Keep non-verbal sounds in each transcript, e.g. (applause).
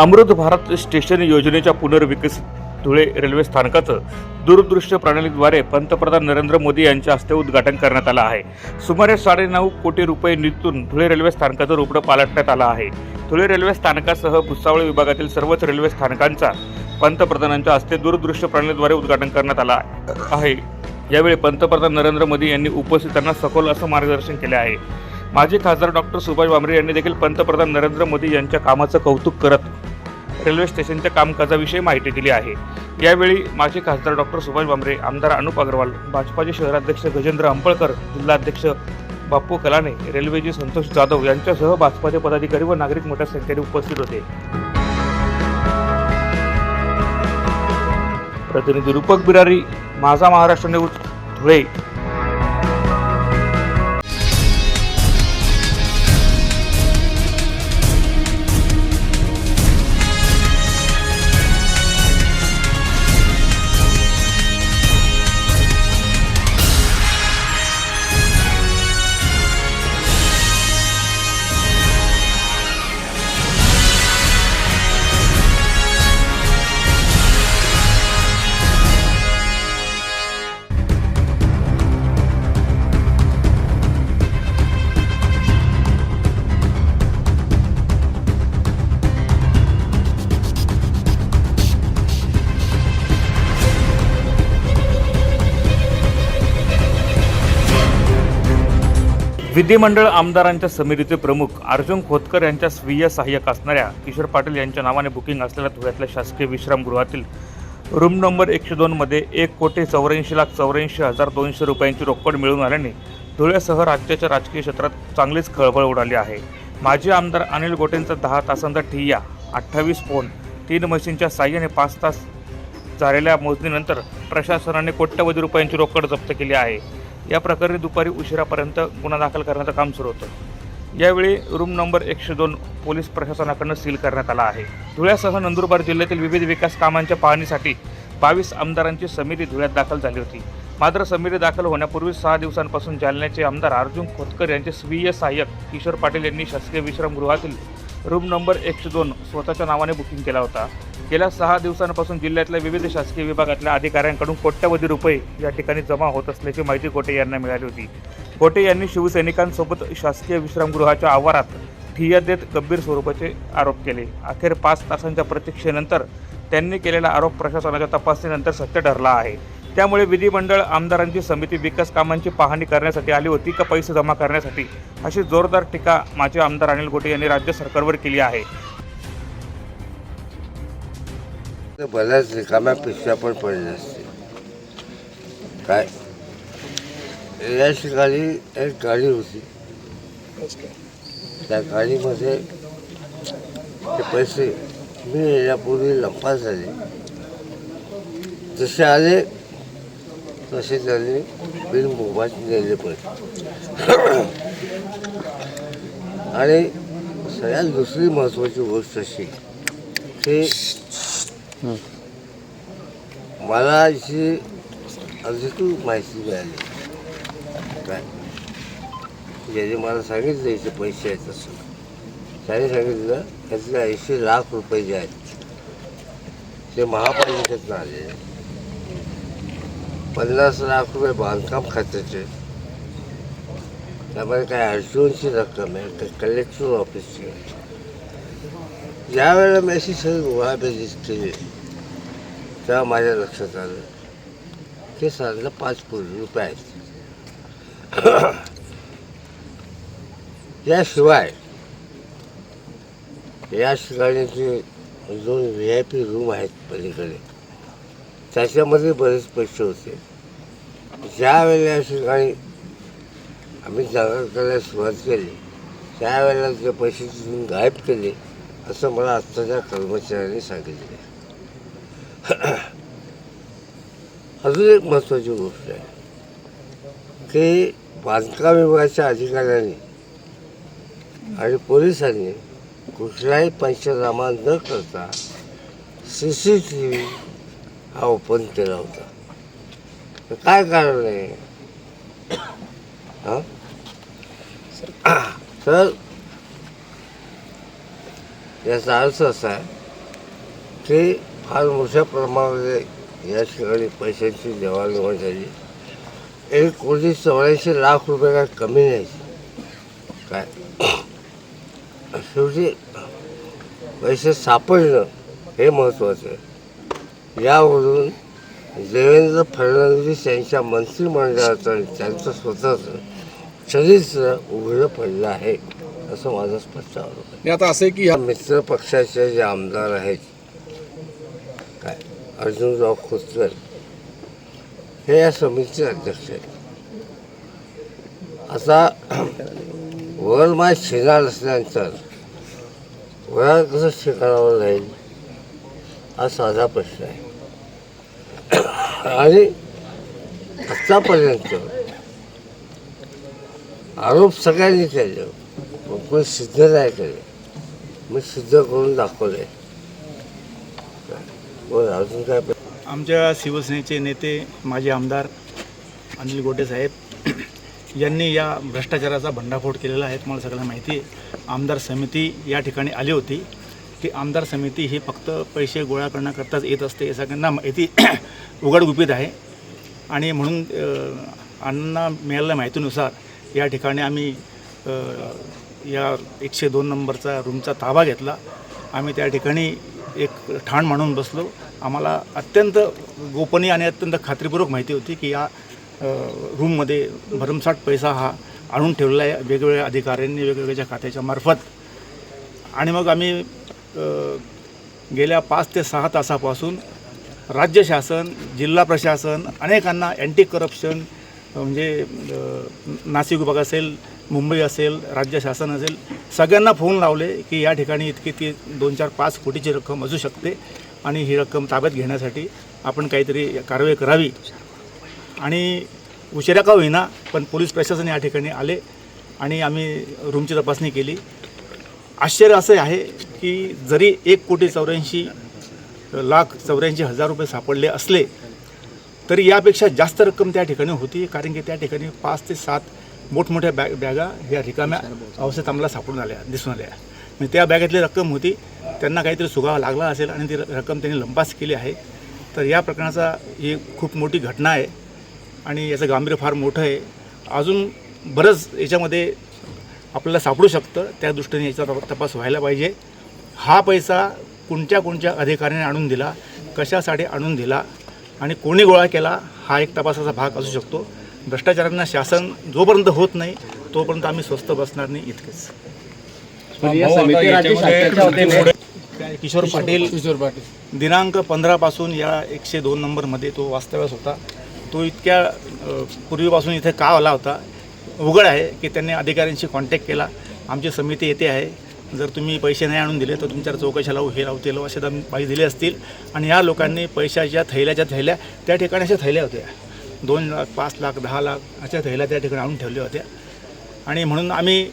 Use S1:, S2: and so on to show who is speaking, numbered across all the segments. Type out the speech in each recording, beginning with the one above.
S1: Amrit Bharat station योजनेच्या पुनर्विकसित Dhule railway स्थानकाचं दूरदृश्य प्रणालीद्वारे पंतप्रधान नरेंद्र मोदी यांच्या हस्ते उद्घाटन करण्यात आलं आहे. सुमारे साडेनऊ कोटी रुपये निधीतून धुळे रेल्वे स्थानकाचं रुपडं पालटण्यात आलं आहे. धुळे रेल्वे स्थानकासह भुसावळ विभागातील सर्वच रेल्वे स्थानकांचा पंतप्रधानांच्या हस्ते दूरदृश्य प्रणालीद्वारे उद्घाटन करण्यात आलं आहे. यावेळी पंतप्रधान नरेंद्र मोदी यांनी उपस्थितांना सखोल असं मार्गदर्शन केले आहे. माजी खासदार डॉक्टर सुभाष भामरे यांनी देखील पंतप्रधान नरेंद्र मोदी यांच्या कामाचं कौतुक करत रेल्वे स्टेशनच्या कामकाजाविषयी माहिती दिली आहे. यावेळी माजी खासदार डॉक्टर सुभाष भामरे आमदार अनुप अग्रवाल भाजपाचे शहराध्यक्ष गजेंद्र अंपळकर जिल्हाध्यक्ष बाप्पू कलाने रेल्वेचे संतोष जाधव यांच्यासह भाजपाचे पदाधिकारी व नागरिक मोठ्या संख्येने उपस्थित होते. प्रतिनिधी रूपक बिरारी माझा महाराष्ट्र न्यूज धुळे. विधिमंडळ आमदारांच्या समितीचे प्रमुख अर्जुन खोतकर यांच्या स्वीय सहाय्यक असणाऱ्या किशोर पाटील यांच्या नावाने बुकिंग असलेल्या धुळ्यातल्या शासकीय विश्रामगृहातील रूम नंबर एकशे दोनमध्ये एक कोटी चौऱ्याऐंशी लाख चौऱ्याऐंशी हजार दोनशे रुपयांची रोकड मिळून आल्याने धुळ्यासह राज्याच्या राजकीय क्षेत्रात चांगलीच खळबळ उडाली आहे. माजी आमदार अनिल गोटेंचा दहा तासांचा ठिय्या अठ्ठावीस फोन तीन मशीनच्या साह्याने पाच तास झालेल्या मोजणीनंतर प्रशासनाने कोट्यवधी रुपयांची रोकड जप्त केली आहे. या प्रकरणी दुपारी उशिरापर्यंत गुन्हा दाखल करण्याचं काम सुरू होतं. यावेळी रूम नंबर एकशे दोन पोलीस प्रशासनाकडनं सील करण्यात आला आहे. धुळ्यासह नंदुरबार जिल्ह्यातील विविध विकास कामांच्या पाहणीसाठी बावीस आमदारांची समिती धुळ्यात दाखल झाली होती. मात्र समिती दाखल होण्यापूर्वी सहा दिवसांपासून जालन्याचे आमदार अर्जुन खोतकर यांचे स्वीय सहाय्यक किशोर पाटील यांनी शासकीय विश्रामगृहातील रूम नंबर एकशे दोन स्वतःच्या नावाने बुकिंग केला होता. गेल्या सहा दिवसांपासून जिल्ह्यातल्या विविध शासकीय विभागातल्या अधिकाऱ्यांकडून कोट्यवधी रुपये या ठिकाणी जमा होत असल्याची माहिती गोटे यांना मिळाली होती. गोटे यांनी शिवसैनिकांसोबत शासकीय विश्रामगृहाच्या आवारात ठिय्या देत गंभीर स्वरूपाचे आरोप केले. अखेर पाच तासांच्या प्रतीक्षेनंतर त्यांनी केलेला आरोप प्रशासनाच्या तपासणीनंतर सत्य ठरला आहे. त्यामुळे विधिमंडळ आमदारांची समिती विकास कामांची पाहणी करण्यासाठी आली होती का पैसे जमा करण्यासाठी अशी जोरदार टीका माजी आमदार अनिल गोटे यांनी राज्य सरकारवर केली आहे.
S2: तर बऱ्याच रिकाम्या पिशव्या पण पडल्या असतील काय? या ठिकाणी एक गाडी होती. त्या गाडीमध्ये ते पैसे मी येण्यापूर्वी लंपा झाले. जसे आले तसे त्यांनी बिल मोबाईल नेले पण. आणि सगळ्यात दुसरी महत्त्वाची गोष्ट अशी की मला अशी अधिकृत माहिती मिळाली. काय? ज्याने मला सांगितलं याचे पैसे आहेत असं त्याने सांगितलं त्यातले ऐंशी लाख रुपये जे आहेत ते महापालिकेतनं आले पन्नास लाख रुपये बांधकाम खात्याचे. त्यामध्ये काय अडचणची रक्कम आहे तर कलेक्टर ऑफिसची ज्यावेळेला मेसेज वेळेला मी अशी सगळी केली तेव्हा माझ्या लक्षात आलं की साधारण पाच कोटी रुपये आहेत. याशिवाय या ठिकाणी जे दोन व्ही आय पी रूम आहेत पलीकडे त्याच्यामध्ये बरेच पैसे होते. ज्यावेळेला या ठिकाणी आम्ही जागा करायला सुरुवात केली त्यावेळेला ते पैसे तिथून गायब केले असं मला आत्ताच्या कर्मचाऱ्यांनी सांगितले. (clears throat) अजून एक महत्त्वाची गोष्ट आहे की बांधकाम विभागाच्या अधिकाऱ्यांनी आणि पोलिसांनी कुठलाही पंचनामा न करता सी सी टी व्ही हा ओपन केला होता. तर काय कारण आहे? हां? (clears throat) तर याचा अर्थ असा आहे ते फार मोठ्या प्रमाणामध्ये या ठिकाणी पैशांची देवाणघेवाण झाली. एक कोटी चौऱ्याऐंशी लाख रुपये काय कमी नाही काय? शेवटी पैसे सापडणं हे महत्त्वाचं आहे. यावरून देवेंद्र फडणवीस यांच्या मंत्रिमंडळाचं आणि त्यांचं स्वतःचं चरित्र उघडं पडलं आहे असं माझं स्पष्ट आरोप
S3: आता असं आहे की
S2: या मित्र पक्षाचे जे आमदार आहेत अर्जुनराव खोतकर हे या समितीचे अध्यक्ष आहेत. आता वर माय शेणार असल्यानंतर वयात कसं शिकारावं जाईल हा साधा प्रश्न आहे. आणि आत्तापर्यंत आरोप सगळ्यांनी केले पण कोणी सिद्ध नाही केले. मी सिद्ध करून दाखवले बोल अजून काय प्रश्न?
S4: आमच्या शिवसेनेचे नेते माजी आमदार अनिल गोटे साहेब यांनी या भ्रष्टाचाराचा भंडाफोड केलेला आहे तुम्हाला सगळ्यांना माहिती आहे. आमदार समिती या ठिकाणी आली होती. ती आमदार समिती ही फक्त पैसे गोळा करण्याकरताच येत असते हे सगळ्यांना माहिती (clears throat) उघडगुपित आहे. आणि म्हणून अण्णा मिळालेल्या माहितीनुसार या ठिकाणी आम्ही या एकशे दोन नंबरचा रूमचा ताबा घेतला. आम्ही त्या ठिकाणी एक ठाण मांडून बसलो. आम्हाला अत्यंत गोपनीय आणि अत्यंत खात्रीपूर्वक माहिती होती की या रूममध्ये भरमसाठ पैसा हा आणून ठेवलेला आहे वेगवेगळ्या अधिकाऱ्यांनी वेगवेगळ्या खात्याच्या मार्फत. आणि मग आम्ही गेल्या पाच ते सहा तासापासून राज्य शासन जिल्हा प्रशासन अनेकांना अँटी करप्शन म्हणजे नाशिक विभाग असेल मुंबई असेल राज्य शासन असेल सगळ्यांना फोन लावले की या ठिकाणी इतकी ती दोन चार पाच कोटीची रक्कम असू शकते आणि ही रक्कम ताब्यात घेण्यासाठी आपण काहीतरी कारवाई करावी. आणि उशिरा का होईना पण पोलीस प्रशासन या ठिकाणी आले आणि आम्ही रूमची तपासणी केली. आश्चर्य असं आहे की जरी एक कोटी चौऱ्याऐंशी लाख चौऱ्याऐंशी हजार रुपये सापडले असले तरी यापेक्षा जास्त रक्कम त्या ठिकाणी होती कारण की त्या ठिकाणी पाच ते सात मोठमोठ्या बॅग बॅगा ह्या रिकाम्या अवस्थेत आम्हाला सापडून आल्या दिसून आल्या. म्हणजे त्या बॅगेतली रक्कम होती त्यांना काहीतरी सुगावा लागला असेल आणि ती र- रक्कम त्यांनी लंपास केली आहे. तर या प्रकरणाचा ही खूप मोठी घटना आहे आणि याचं गांभीर्य फार मोठं आहे. अजून बरंच याच्यामध्ये आपल्याला सापडू शकतं त्या दृष्टीने याचा तपास व्हायला पाहिजे. हा पैसा कोणत्या कोणत्या अधिकाऱ्याने आणून दिला कशासाठी आणून दिला आणि कोणी गोळा केला हा एक तपासाचा भाग असू शकतो. भ्रष्टाचारांना शासन जोपर्यंत होत नाही तोपर्यंत आम्ही स्वस्त बसणार नाही इतकेच.
S3: पण या समिती राज्य शासनाच्या वतीने
S4: किशोर पाटील.
S3: किशोर पाटील
S4: दिनांक पंधरापासून या एकशे दोन नंबरमध्ये तो वास्तव्यास होता. तो इतक्या पूर्वीपासून इथे का आला होता? उघड आहे की त्यांनी अधिकाऱ्यांशी कॉन्टॅक्ट केला. आमची समिती येते आहे. जर तुम्ही पैसे नाही आणून दिले तर तुमच्यावर चौकशा लावू हे लावू ते लावू असे दम- दिले असतील. आणि या लोकांनी पैशाच्या थैल्याच्या थैल्या त्या ठिकाणी अशा थैल्या होत्या. दोन लाख पाच लाख दहा लाख अशा थैल्या त्या ठिकाणी आणून ठेवल्या होत्या. आणि म्हणून आम्ही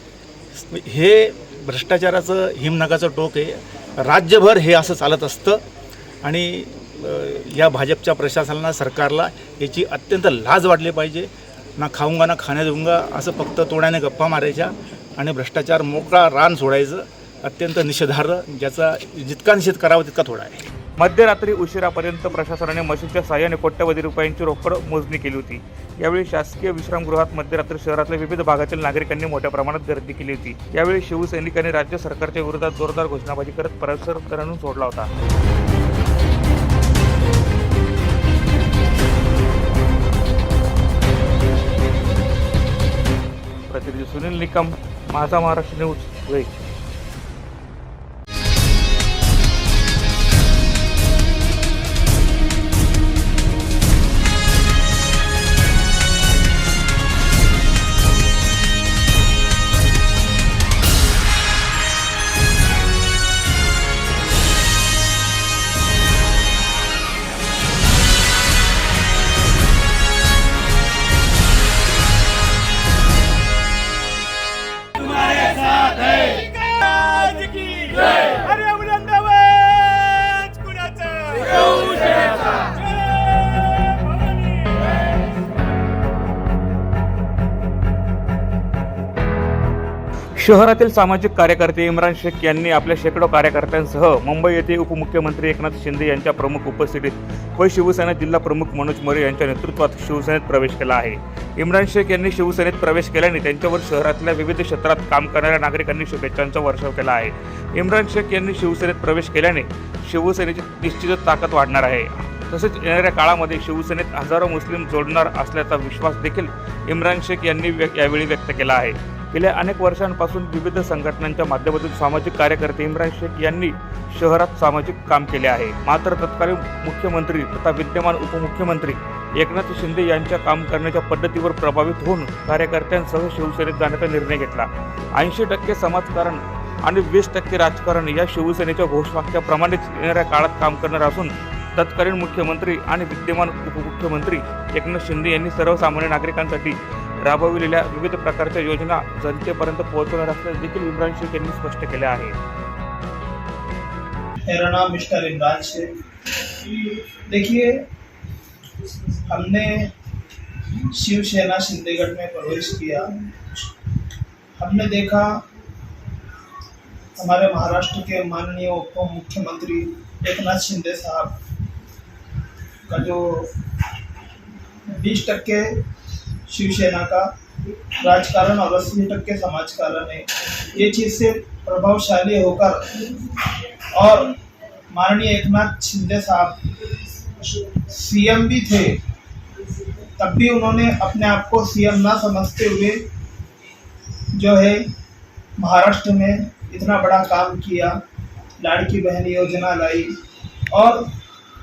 S4: हे भ्रष्टाचाराचं हिमनगाचं टोक आहे. राज्यभर हे असं चालत असतं. आणि या भाजपच्या प्रशासनाला सरकारला याची अत्यंत लाज वाटली पाहिजे. ना खाऊंगा ना खाण्या देऊंगा असं फक्त तोड्याने गप्पा मारायच्या. आणि भ्रष्टाचार मोकळा रान सोडायचं अत्यंत निषेधार्ह ज्याचा जितका निषेध करावा तितका थोडा आहे.
S1: मध्यरात्री उशिरापर्यंत प्रशासनाने मशीनच्या सहाय्याने कोट्यवधी रुपयांची रोकड मोजणी केली होती. यावेळी शासकीय विश्रामगृहात मध्यरात्री शहरातल्या विविध भागातील नागरिकांनी मोठ्या प्रमाणात गर्दी केली होती. यावेळी शिवसैनिकांनी राज्य सरकारच्या विरोधात जोरदार घोषणाबाजी करत परिसर रणून सोडला होता. प्रतिनिधी सुनील निकम माझा महाराष्ट्र न्यूज धुळे शहरातील सामाजिक कार्यकर्ते इम्रान शेख यांनी आपल्या शेकडो कार्यकर्त्यांसह मुंबई येथे उपमुख्यमंत्री एकनाथ शिंदे यांच्या प्रमुख उपस्थितीत व शिवसेना जिल्हा प्रमुख मनोज मोरे यांच्या नेतृत्वात शिवसेनेत प्रवेश केला आहे. इम्रान शेख यांनी शिवसेनेत प्रवेश केल्याने त्यांच्यावर शहरातल्या विविध क्षेत्रात काम करणाऱ्या नागरिकांनी शुभेच्छांचा वर्षाव केला आहे. इम्रान शेख यांनी शिवसेनेत प्रवेश केल्याने शिवसेनेची निश्चितच ताकद वाढणार आहे. तसेच येणाऱ्या काळामध्ये शिवसेनेत हजारो मुस्लिम जोडणार असल्याचा विश्वास देखील इम्रान शेख यांनी व्य- यावेळी व्यक्त केला आहे. गेल्या अनेक वर्षांपासून विविध संघटनांच्या माध्यमातून सामाजिक कार्यकर्ते इम्रान शेख यांनी शहरात सामाजिक काम केले आहे. मात्र तत्कालीन मुख्यमंत्री तथा विद्यमान उपमुख्यमंत्री एकनाथ शिंदे यांच्या काम करण्याच्या पद्धतीवर प्रभावित होऊन कार्यकर्त्यांसह शिवसेनेत जाण्याचा निर्णय घेतला. ऐंशी टक्के समाजकारण आणि वीस टक्के राजकारण या शिवसेनेच्या घोषवाक्याप्रमाणेच येणाऱ्या काळात काम करणार असून तत्कालीन मुख्यमंत्री आणि विद्यमान उपमुख्यमंत्री एकनाथ शिंदे यांनी सर्वसामान्य नागरिकांसाठी राबविलेल्या विविध प्रकारच्या योजना जनतेपर्यंत पोहोचवणार असल्याचे देखील इम्रान शेख यांनी स्पष्ट केले आहे.
S5: मेरा नाम मिस्टर इमरान शेख। देखिए हमने शिवसेना शिंदेगढ़ में प्रवेश किया। हमने देखा हमारे महाराष्ट्र के माननीय उप मुख्यमंत्री एकनाथ शिंदे साहब का जो बीस टक्के शिवसेना का राजकारण और अस्सी टक्के समाजकारण है। ये चीज़ से प्रभावशाली होकर और माननीय एकनाथ शिंदे साहब सीएम भी थे, तब भी उन्होंने अपने आप को सीएम ना समझते हुए जो है महाराष्ट्र में इतना बड़ा काम किया, लाड़की बहन योजना लाई और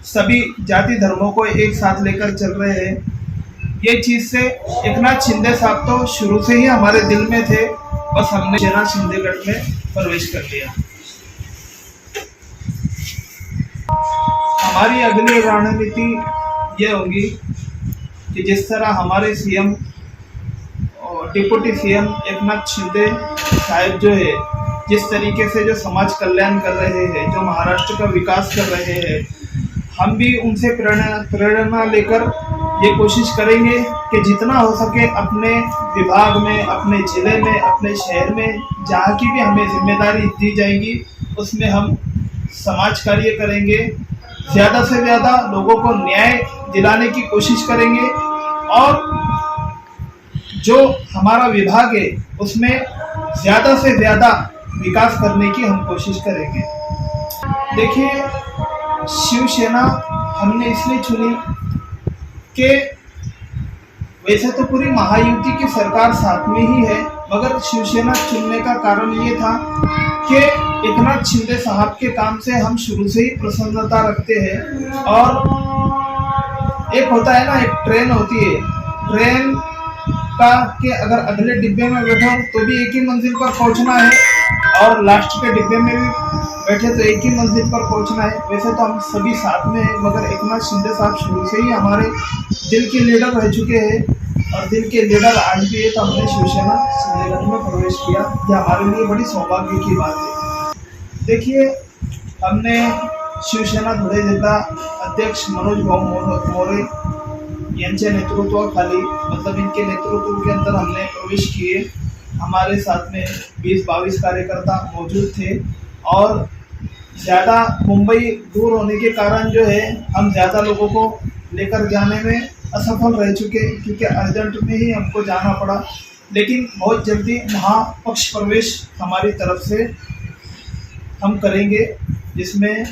S5: सभी जाति धर्मों को एक साथ लेकर चल रहे हैं। ये चीज़ से एकनाथ शिंदे साहब तो शुरू से ही हमारे दिल में थे। बस हमने सेना शिंदेगढ़ में प्रवेश कर लिया। हमारी अगली रणनीति ये होगी कि जिस तरह हमारे सीएम और डिप्टी सीएम एकनाथ शिंदे साहब जो है, जिस तरीके से जो समाज कल्याण कर रहे हैं, जो महाराष्ट्र का विकास कर रहे हैं, हम भी उनसे प्रेरणा प्रेरणा लेकर ये कोशिश करेंगे कि जितना हो सके अपने विभाग में, अपने ज़िले में, अपने शहर में, जहाँ की भी हमें ज़िम्मेदारी दी जाएगी, उसमें हम समाज कार्य करेंगे। ज़्यादा से ज़्यादा लोगों को न्याय दिलाने की कोशिश करेंगे और जो हमारा विभाग है, उसमें ज़्यादा से ज़्यादा विकास करने की हम कोशिश करेंगे। देखिए, शिवसेना हमने इसलिए चुनी कि, वैसे तो पूरी महायुति की सरकार साथ में ही है, मगर शिवसेना चुनने का कारण ये था कि एकनाथ शिंदे साहब के काम से हम शुरू से ही प्रसन्नता रखते हैं। और एक होता है ना, एक ट्रेन होती है। ट्रेन का कि अगर अगले डिब्बे में बैठो तो भी एक ही मंजिल पर पहुँचना है। और लास्ट के डिब्बे में भी बैठे तो एक ही मंजिल पर पहुँचना है। वैसे तो हम सभी साथ में हैं, मगर एक नाथ शिंदे साहब शुरू से ही हमारे दिल के लीडर रह चुके हैं। और दिल के लीडर आज भी है तो हमने शिवसेना शिंदेगढ़ में प्रवेश किया। ये हमारे लिए बड़ी सौभाग्य की बात है। देखिए, हमने शिवसेना धुळे जिल्हा अध्यक्ष मनोज भाऊ मोर- यांच्या नेतृत्वाखाली मतलब इनके नेतृत्व के अंदर हमने प्रवेश किए। हमारे साथ में 20-22 कार्यकर्ता मौजूद थे। और ज़्यादा मुंबई दूर होने के कारण जो है, हम ज़्यादा लोगों को लेकर जाने में असफल रह चुके क्योंकि अर्जेंट में ही हमको जाना पड़ा। लेकिन बहुत जल्दी महापक्ष प्रवेश हमारी तरफ़ से हम करेंगे, जिसमें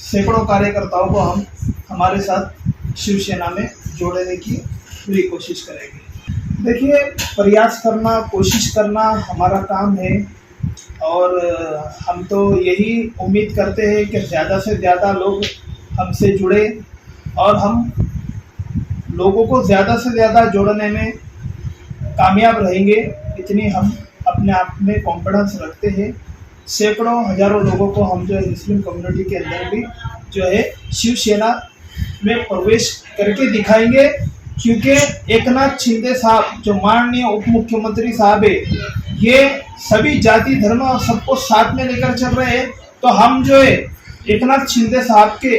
S5: सैकड़ों कार्यकर्ताओं को हम हमारे साथ शिवसेना में जोड़ने की पूरी कोशिश करेंगे। देखिए, प्रयास करना, कोशिश करना हमारा काम है। और हम तो यही उम्मीद करते हैं कि ज़्यादा से ज़्यादा लोग हमसे जुड़े और हम लोगों को ज़्यादा से ज़्यादा जोड़ने में कामयाब रहेंगे। इतनी हम अपने आप में कॉन्फिडेंस रखते हैं। सैकड़ों, हज़ारों लोगों को हम जो है मुस्लिम कम्युनिटी के अंदर भी जो है शिवसेना में प्रवेश करके दिखाएँगे। क्योंकि एकनाथ शिंदे साहब, जो माननीय उप मुख्यमंत्री साहब है ये सभी जाति धर्म और सबको साथ में लेकर चल रहे हैं। तो हम जो है, एकनाथ शिंदे साहब के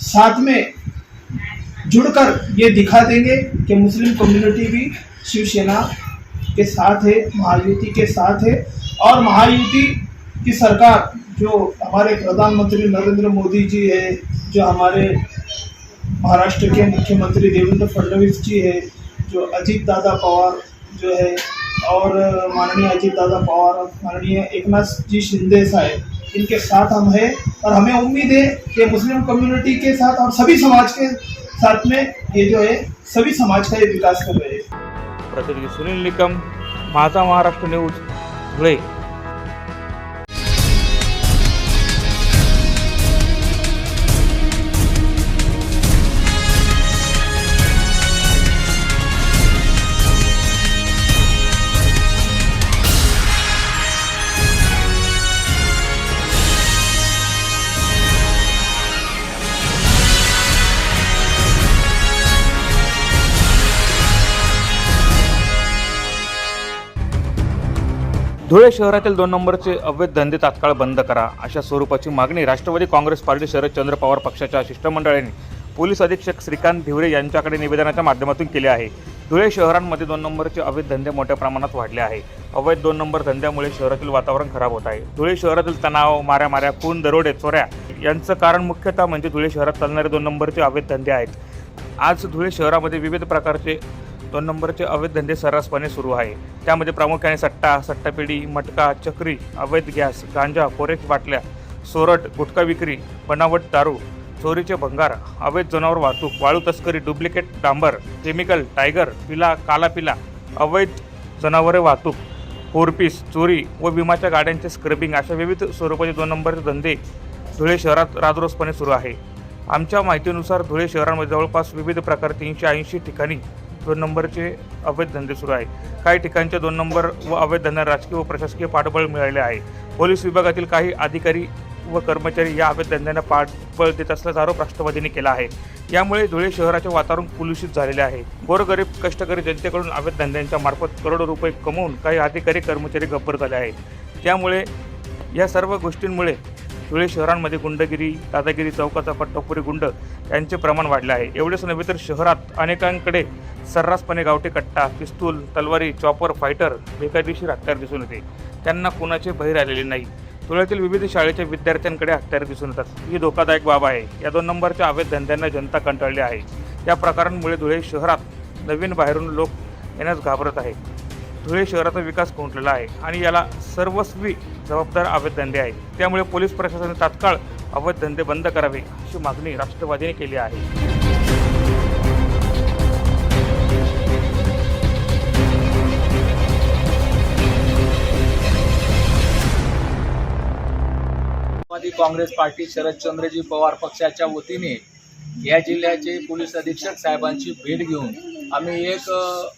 S5: साथ में जुड़कर ये दिखा देंगे कि मुस्लिम कम्युनिटी भी शिवसेना के साथ है, महायुति के साथ है और महायुति की सरकार जो हमारे प्रधानमंत्री नरेंद्र मोदी जी है, जो हमारे महाराष्ट्र के मुख्यमंत्री देवेंद्र फडणवीस जी है, जो अजीत दादा पवार जो है और माननीय अजीत दादा पवार माननीय एक नाथ जी शिंदे साहेब, इनके साथ हम हैं और हमें उम्मीद है कि मुस्लिम कम्युनिटी के साथ और सभी समाज के साथ में ये जो है, सभी समाज का ये विकास कर रहे हैं।
S1: प्रतिनिधि सुनील निकम, माझा महाराष्ट्र न्यूज़ धुळे शहरातील दोन नंबरचे अवैध धंदे तात्काळ बंद करा अशा स्वरूपाची मागणी राष्ट्रवादी काँग्रेस पार्टी शरदचंद्र पवार पक्षाच्या शिष्टमंडळाने पोलीस अधीक्षक श्रीकांत भिवरे यांच्याकडे निवेदनाच्या माध्यमातून केले आहे. धुळे शहरांमध्ये दोन नंबरचे अवैध धंदे मोठ्या प्रमाणात वाढले आहे. अवैध दोन नंबर धंद्यामुळे शहरातील वातावरण खराब होत आहे. धुळे शहरातील तणाव माऱ्या माऱ्या खून दरोडे चोऱ्या यांचं कारण मुख्यतः म्हणजे धुळे शहरात चालणारे दोन नंबरचे अवैध धंदे आहेत. आज धुळे शहरामध्ये विविध प्रकारचे दोन नंबरचे अवैध धंदे सर्रासपणे सुरू आहे. त्यामध्ये प्रामुख्याने सट्टा सट्टापेढी मटका चक्री अवैध गॅस गांजा कोरेक्स बाटल्या सोरट गुटखा विक्री बनावट दारू चोरीचे भंगार अवैध जनावर वाहतूक वाळू तस्करी डुप्लिकेट डांबर केमिकल टायगर पिला काला पिला अवैध जनावरे वाहतूक फोरपीस चोरी व विमाच्या गाड्यांचे स्क्रबिंग अशा विविध स्वरूपाचे दोन नंबरचे धंदे धुळे शहरात राजरोसपणे सुरू आहे. आमच्या माहितीनुसार धुळे शहरामध्ये जवळपास विविध प्रकार तीनशे ऐंशी ठिकाणी दोन नंबरचे अवैध धंदे सुरू आहे. काही ठिकाणचे दोन नंबर व अवैध धंद्यांना राजकीय व प्रशासकीय पाठबळ मिळाले आहे. पोलीस विभागातील काही अधिकारी व कर्मचारी या अवैध धंद्यांना पाठबळ देत असल्याचा आरोप राष्ट्रवादीने केला आहे. यामुळे धुळे शहराचे वातावरण कुलुषित झालेले आहे. गोरगरीब कष्टकरी जनतेकडून अवैध धंद्यांच्या मार्फत करोडो रुपये कमवून काही अधिकारी कर्मचारी गब्बर झाले आहेत. त्यामुळे या सर्व गोष्टींमुळे धुळे शहरांमध्ये गुंडगिरी दादागिरी चौकाचा पट्टापुरी गुंड यांचे प्रमाण वाढले आहे. एवढेच नव्हे तर शहरात अनेकांकडे सर्रासपणे गावठी कट्टा पिस्तूल तलवारी चॉपर फायटर बेकायदेशीर हत्यार दिसून येते. त्यांना कुणाचे बहिर आलेले नाही. धुळ्यातील विविध शाळेच्या विद्यार्थ्यांकडे हत्यार दिसून येतात. ही धोकादायक बाब आहे. या दोन नंबरच्या अवैध धंद्यांना जनता कंटाळली आहे. या प्रकारांमुळे धुळे शहरात नवीन बाहेरून लोक येण्यास घाबरत आहे धुळे शहराचा विकास खुंटलेला आहे आणि याला सर्वस्वी जबाबदार अवैध धंदे आहेत. त्यामुळे पोलीस प्रशासनाने तात्काळ अवैध धंदे बंद करावे अशी मागणी राष्ट्रवादीने केली आहे.
S6: काँग्रेस पार्टी शरदचंद्रजी पवार पक्षाच्या वतीने या जिल्ह्याचे पोलीस अधीक्षक साहेबांची भेट घेऊन आम्ही एक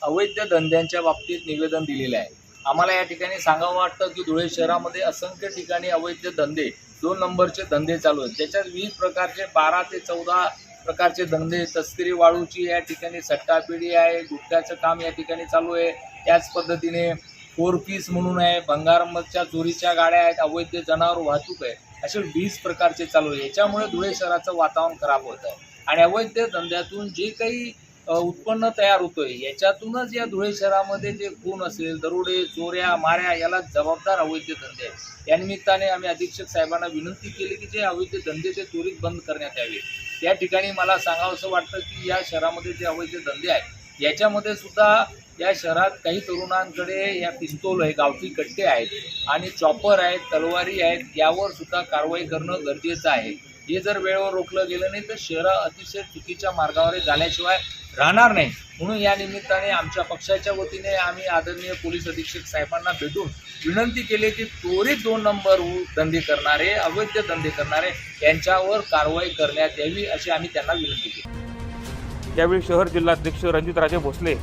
S6: अवैध धंद्यांच्या बाबतीत निवेदन दिलेलं आहे. आम्हाला या ठिकाणी सांगावं वाटतं की धुळे शहरामध्ये असंख्य ठिकाणी अवैध धंदे दोन नंबरचे धंदे चालू आहेत. त्याच्यात विविध प्रकारचे बारा ते चौदा प्रकारचे धंदे तस्करी वाळूची या ठिकाणी सट्टापिढी आहे गुटख्याचं काम या ठिकाणी चालू आहे. त्याच पद्धतीने फोर पीस म्हणून आहे भंगारमच्या चोरीच्या गाड्या आहेत अवैध जनावर वाहतूक आहे. असे वीस प्रकारचे चालू आहे. याच्यामुळे धुळे शहराचं वातावरण खराब होत आहे. आणि अवैध धंद्यातून जे काही उत्पन्न तयार होतोय. याच्यातूनच या धुळे शहरामध्ये जे खून असेल दरोडे चोऱ्या माऱ्या याला जबाबदार अवैध धंदे या निमित्ताने आम्ही अधीक्षक साहेबांना विनंती केली की जे अवैध धंदे ते त्वरित बंद करण्यात यावे. त्या ठिकाणी मला सांगावंसं वाटतं की या शहरामध्ये जे अवैध धंदे आहेत याच्यामध्ये सुद्धा या शहरात काही तरुणांकडे या पिस्तोल आहे गावठी कट्टे आहेत आणि चॉपर आहेत तलवारी आहेत यावर सुद्धा कारवाई करणं गरजेचं आहे. हे जर वेळेवर रोखलं गेलं नाही तर शहरं अतिशय चुकीच्या मार्गावर झाल्याशिवाय राहणार नाही. म्हणून या निमित्ताने आमच्या पक्षाच्या वतीने आम्ही आदरणीय पोलीस अधीक्षक साहेबांना भेटून विनंती केली की त्वरित दोन नंबर धंदे करणारे अवैध धंदे करणारे यांच्यावर कारवाई करण्यात यावी अशी आम्ही त्यांना विनंती केली.
S1: यावेळी शहर जिल्हाध्यक्ष Ranjitraje Bhosale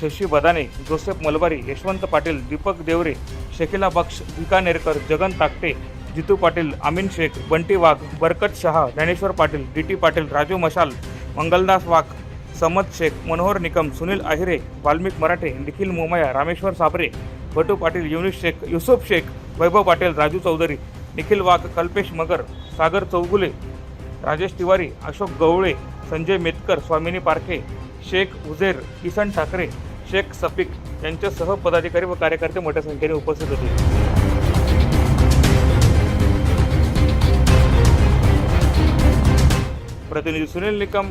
S1: Shashi Badane Joseph Malbari Yashwant Patil Deepak Deore Shakila Baksh Bhikanerkar Jagan Takate Jitu Patil Amin Shaikh Bunty Wagh Barkat Shah Dnyaneshwar Patil D T Patil Raju Mashal Mangaldas वाघ समत शेख मनोहर निकम सुनील आहिरे वाल्मिक मराठे निखिल मोमया रामेश्वर साबरे भटू पाटील युनिस शेख युसुफ शेख वैभव पाटील राजू चौधरी निखिल वाघ कल्पेश मगर सागर चौगुले राजेश तिवारी अशोक गवळे संजय मेतकर स्वामिनी पारखे शेख उझेर किसन ठाकरे शेख सफिक यांच्यासह पदाधिकारी व कार्यकर्ते मोठ्या संख्येने उपस्थित होते. प्रतिनिधी सुनील निकम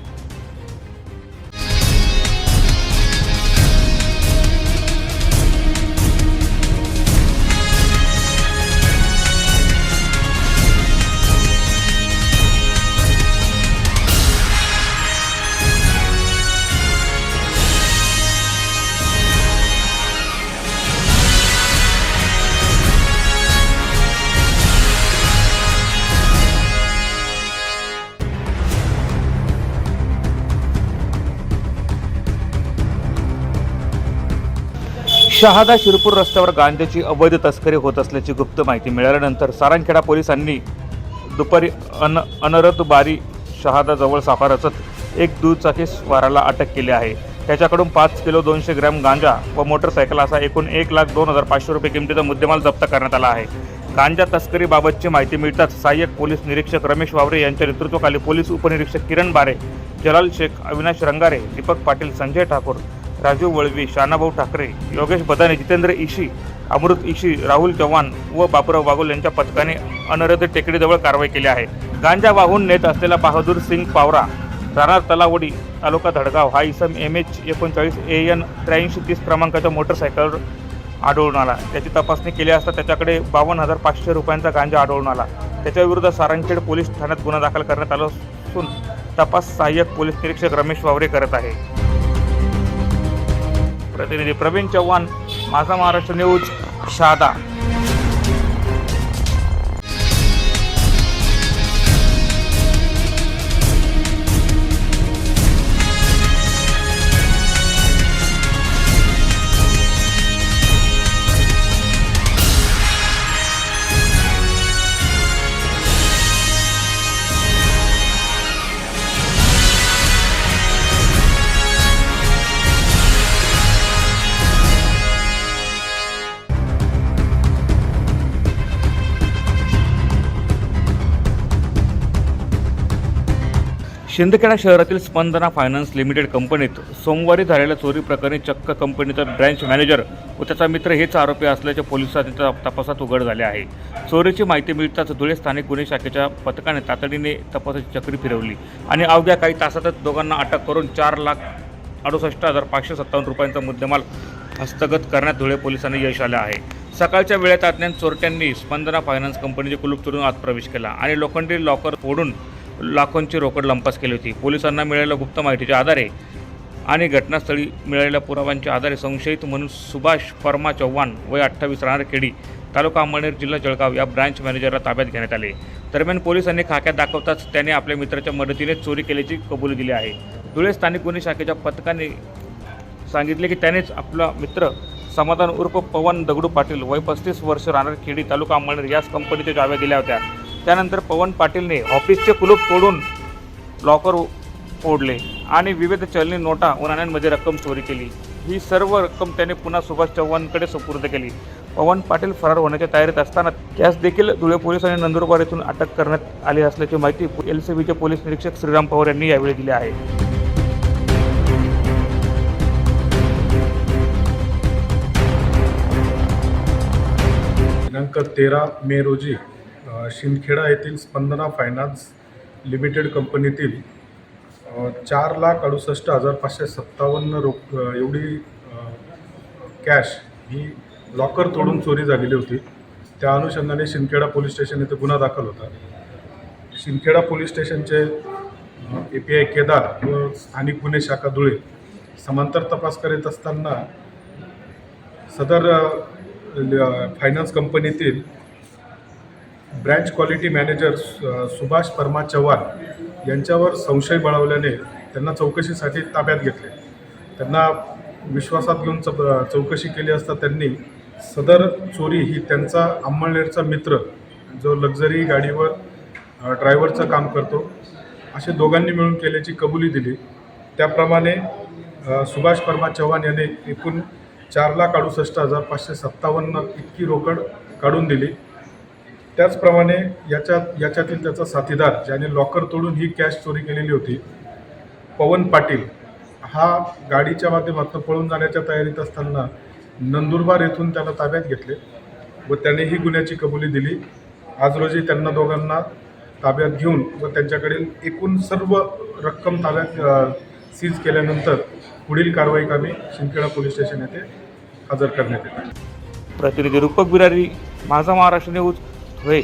S1: शहादा शिरपूर रस्त्यावर गांजाची अवैध तस्करी होत असल्याची गुप्त माहिती मिळाल्यानंतर सारंगखेडा पोलिसांनी दुपारी अन अनरत बारी शहादाजवळ साफा रचत एक दुचाकी स्वाराला अटक केली आहे. त्याच्याकडून पाच किलो दोनशे ग्रॅम गांजा व मोटरसायकल असा एकूण एक लाख दोन हजार पाचशे रुपये किमतीचा मुद्देमाल जप्त करण्यात आला आहे. गांजा तस्करीबाबतची माहिती मिळताच सहाय्यक पोलीस निरीक्षक रमेश वावरे यांच्या नेतृत्वाखाली पोलीस उपनिरीक्षक किरण बारे जलाल शेख अविनाश रंगारे दीपक पाटील संजय ठाकूर राजू वळवी शानाभाऊ ठाकरे योगेश बदाने जितेंद्र इशी अमृत इशी राहुल चव्हाण व बापूराव बागुल यांच्या पथकाने अनरद टेकडीजवळ कारवाई केली आहे. गांजा वाहून नेत असलेला बहादूर सिंग पावरा राणार तलावडी तालुका धडगाव हा इसम एम एच एकोणचाळीस ए एन त्र्याऐंशी तीस क्रमांकाच्या मोटरसायकलवर आढळून आला. त्याची तपासणी केली असता त्याच्याकडे बावन्न हजार पाचशे रुपयांचा गांजा आढळून आला. त्याच्याविरुद्ध सारंगखेड पोलीस ठाण्यात गुन्हा दाखल करण्यात आला असून तपास सहाय्यक पोलीस निरीक्षक रमेश वावरे करत आहे. प्रतिनिधी प्रवीण चव्हाण माझा महाराष्ट्र न्यूज शहादा शिंदखेडा शहरातील स्पंदना फायनान्स लिमिटेड कंपनीत सोमवारी झालेल्या चोरी प्रकरणी चक्क कंपनीचा ब्रँच मॅनेजर व त्याचा मित्र हेच आरोपी असल्याचे पोलिसांनी तपासात उघड झाले आहे. चोरीची माहिती मिळताच धुळे स्थानिक गुन्हे शाखेच्या पथकाने तातडीने तपासाची चक्री फिरवली आणि अवघ्या काही तासातच दोघांना अटक करून चार लाख अडुसष्ट हजार पाचशे सत्तावन्न रुपयांचा मुद्देमाल हस्तगत करण्यात धुळे पोलिसांनी यश आले आहे. सकाळच्या वेळेत अज्ञात चोरट्यांनी स्पंदना फायनान्स कंपनीचे कुलूप तोडून आत प्रवेश केला आणि लोखंडी लॉकर फोडून लाखोंची रोकड लंपास केली होती. पोलिसांना मिळालेल्या गुप्त माहितीच्या आधारे आणि घटनास्थळी मिळालेल्या पुराव्यांच्या आधारे संशयित म्हणून सुभाष परमा चव्हाण वय अठ्ठावीस राहणार खेडी तालुका अंमळनेर जिल्हा जळगाव या ब्रांच मॅनेजरला ताब्यात घेण्यात आले. दरम्यान पोलिसांनी खाक्यात दाखवताच त्याने आपल्या मित्राच्या मदतीने चोरी केल्याची कबुली दिली आहे. धुळे स्थानिक गुन्हे शाखेच्या पथकाने सांगितले की त्यानेच आपला मित्र समाधान उर्फ पवन दगडू पाटील वय पस्तीस वर्ष राहणार खेडी तालुका अंमळनेर याच कंपनीच्या जाव्या दिल्या होत्या. त्यानंतर पवन पाटीलने ऑफिसचे कुलूप तोडून लॉकर फोडले आणि विविध चलनी नोटा व नाण्यांमध्ये रक्कम चोरी केली. ही सर्व रक्कम त्याने पुन्हा सुभाष चव्हाणकडे सुपूर्द केली. पवन पाटील फरार होण्याच्या तयारीत असताना त्यास देखील धुळे आणि नंदुरबार येथून अटक करण्यात आली असल्याची माहिती एल सी बीचे पोलीस निरीक्षक श्रीराम पवार यांनी यावेळी दिली आहे.
S7: दिनांक तेरा मे रोजी शिंदखेडा येथील स्पंदना फायनान्स लिमिटेड कंपनीतील चार लाख अडुसष्ट हजार पाचशे सत्तावन्न रो एवढी कॅश ही लॉकर तोडून चोरी झालेली होती. त्या अनुषंगाने शिंदखेडा पोलीस स्टेशन येथे गुन्हा दाखल होता. शिंदखेडा पोलीस स्टेशनचे ए पी आय केदार व स्थानिक गुन्हे शाखा धुळे समांतर तपास करीत असताना सदर फायनान्स कंपनीतील branch quality manager Subhash Parma Chavan यांच्यावर संशय बळावल्याने त्यांना चौकशीसाठी ताब्यात घेतले. त्यांना विश्वासात घेऊन चप चौकशी केली असता त्यांनी सदर चोरी ही त्यांचा अंमळनेरचा मित्र जो लक्झरी गाडीवर ड्रायव्हरचं काम करतो असे दोघांनी मिळून केल्याची कबुली दिली. त्याप्रमाणे सुभाष परमा चव्हाण याने एकूण चार लाख अडुसष्ट हजार पाचशे सत्तावन्न इतकी रोकड काढून दिली. त्याचप्रमाणे याच्यात याच्यातील त्याचा साथीदार ज्याने लॉकर तोडून ही कॅश चोरी केलेली होती पवन पाटील हा गाडीच्या माध्यमातून पळून जाण्याच्या तयारीत असताना नंदुरबार येथून त्याला ताब्यात घेतले व त्याने ही गुन्ह्याची कबुली दिली. आज रोजी त्यांना दोघांना ताब्यात घेऊन व त्यांच्याकडील एकूण सर्व रक्कम ताब्यात सीज केल्यानंतर पुढील कारवाई कामी शिंदखेडा पोलीस स्टेशन येथे हजर करण्यात येते.
S1: प्रतिनिधी रूपक बिरारी माझा महाराष्ट्र न्यूज धुळे